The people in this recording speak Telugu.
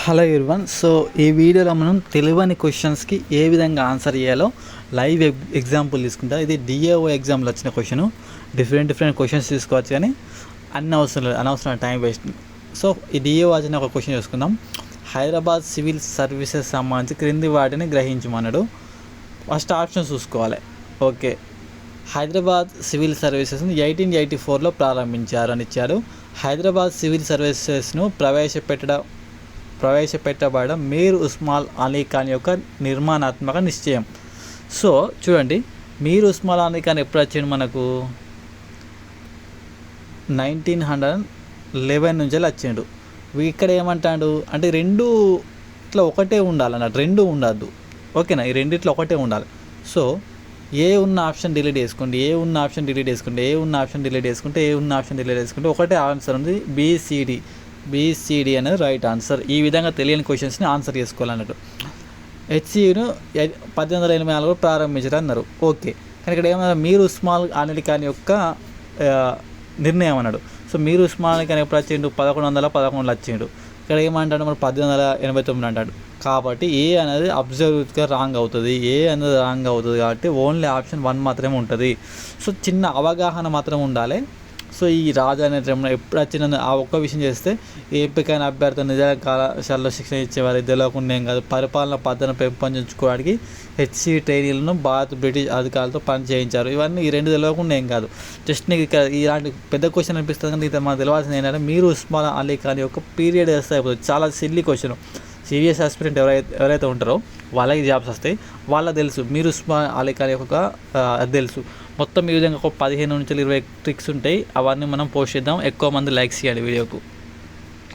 హలో ఇర్వన్ సో ఈ వీడియోలో మనం తెలియని క్వశ్చన్స్కి ఏ విధంగా ఆన్సర్ చేయాలో లైవ్ ఎగ్జాంపుల్ తీసుకుంటా. ఇది డిఏఓ ఎగ్జామ్లో వచ్చిన క్వశ్చన్ డిఫరెంట్ డిఫరెంట్ క్వశ్చన్స్ తీసుకోవచ్చు కానీ అన్ని అవసరం లేదు అనవసరం టైం వేస్ట్ సో ఈ డిఏఓ వచ్చిన ఒక క్వశ్చన్ చూసుకుందాం. హైదరాబాద్ సివిల్ సర్వీసెస్ సంబంధించి క్రింది వాటిని గ్రహించమన్నాడు. ఫస్ట్ ఆప్షన్ చూసుకోవాలి. ఓకే హైదరాబాద్ సివిల్ సర్వీసెస్ను ఎయిటీన్ ఎయిటీ ఫోర్లో ప్రారంభించారు అని ఇచ్చారు. హైదరాబాద్ సివిల్ సర్వీసెస్ను ప్రవేశపెట్టడం ప్రవేశపెట్టబడడం మీర్ ఉస్మాల్ అలీ ఖాన్ యొక్క నిర్మాణాత్మక నిశ్చయం. సో చూడండి మీర్ ఉస్మాల్ అలీ ఖాన్ ఎప్పుడు వచ్చింది మనకు? నైన్టీన్ హండ్రెడ్ లెవెన్ నుంచి వచ్చిండు. ఇక్కడ ఏమంటాడు? అంటే రెండు ఇట్లా ఒకటే ఉండాలన్నట్టు రెండు ఉండద్దు. ఓకేనా? ఈ రెండిట్లో ఒకటే ఉండాలి. సో ఏ ఉన్న ఆప్షన్ డిలీట్ చేసుకోండి ఏ ఉన్న ఆప్షన్ డిలీట్ చేసుకోండి ఏ ఉన్న ఆప్షన్ డిలీట్ చేసుకుంటే ఏ ఉన్న ఆప్షన్ డిలీట్ చేసుకుంటే ఒకటే ఆన్సర్ ఉంది బీసీడీ బీసీడీ అనేది రైట్ ఆన్సర్ ఈ విధంగా తెలియని క్వశ్చన్స్ని ఆన్సర్ చేసుకోవాలన్నట్టు. హెచ్సియును పద్దెనిమిది వందల ఎనభై నాలుగులో ప్రారంభించారు అన్నారు. ఓకే కానీ ఇక్కడ ఏమన్నారు? మీరు ఉస్మాన్ అనిల్ ఖాన్ యొక్క నిర్ణయం అన్నాడు. సో మీరు ఉస్మాన్ కానీ ఖాన్ ఎప్పుడు వచ్చిండు? పదకొండు వందల పదకొండులో వచ్చిండు. ఇక్కడ ఏమంటాడు మరి? పద్దెనిమిది వందల ఎనభై తొమ్మిది అంటాడు. కాబట్టి ఏ అనేది అబ్జర్వ్గా రాంగ్ అవుతుంది. ఏ అనేది రాంగ్ అవుతుంది కాబట్టి ఓన్లీ ఆప్షన్ వన్ మాత్రమే ఉంటుంది. సో చిన్న అవగాహన మాత్రం ఉండాలి. సో ఈ రాజు అనే టైంలో ఎప్పుడు వచ్చిన ఆ ఒక్క విషయం చేస్తే ఎంపికైన అభ్యర్థి నిజాల కళాశాలలో శిక్షణ ఇచ్చేవారు. తెలియకుండా ఏం కాదు. పరిపాలన పద్ధతిని పెంపొందించుకోవడానికి హెచ్సి ట్రైనీలను భారత్ బ్రిటిష్ అధికారులతో పని చేయించారు. ఇవన్నీ ఈ రెండు తెలియకుండా ఏం కాదు. జస్ట్ నీకు ఇక్కడ ఇలాంటి పెద్ద క్వశ్చన్ అనిపిస్తుంది కానీ ఇది మనకు తెలియాల్సింది ఏంటంటే మీరు ఉస్మాన్ అలీ ఖాన్ యొక్క పీరియడ్ వేస్తే అయిపోతుంది చాలా సిల్లీ క్వశ్చన్ సీరియస్ ఆస్పిరెంట్ ఎవరైతే ఎవరైతే ఉంటారో వాళ్ళకి జాబ్స్ వస్తాయి. వాళ్ళకి తెలుసు. మీరు ఉస్మాన్ అలీ ఖాన్ యొక్క అది తెలుసు. మొత్తం ఈ విధంగా ఒక పదిహేను నుంచి ఇరవై ట్రిక్స్ ఉంటాయి. అవన్నీ మనం పోస్ట్ చేద్దాం. ఎక్కువ మంది లైక్స్ చేయాలి వీడియోకు.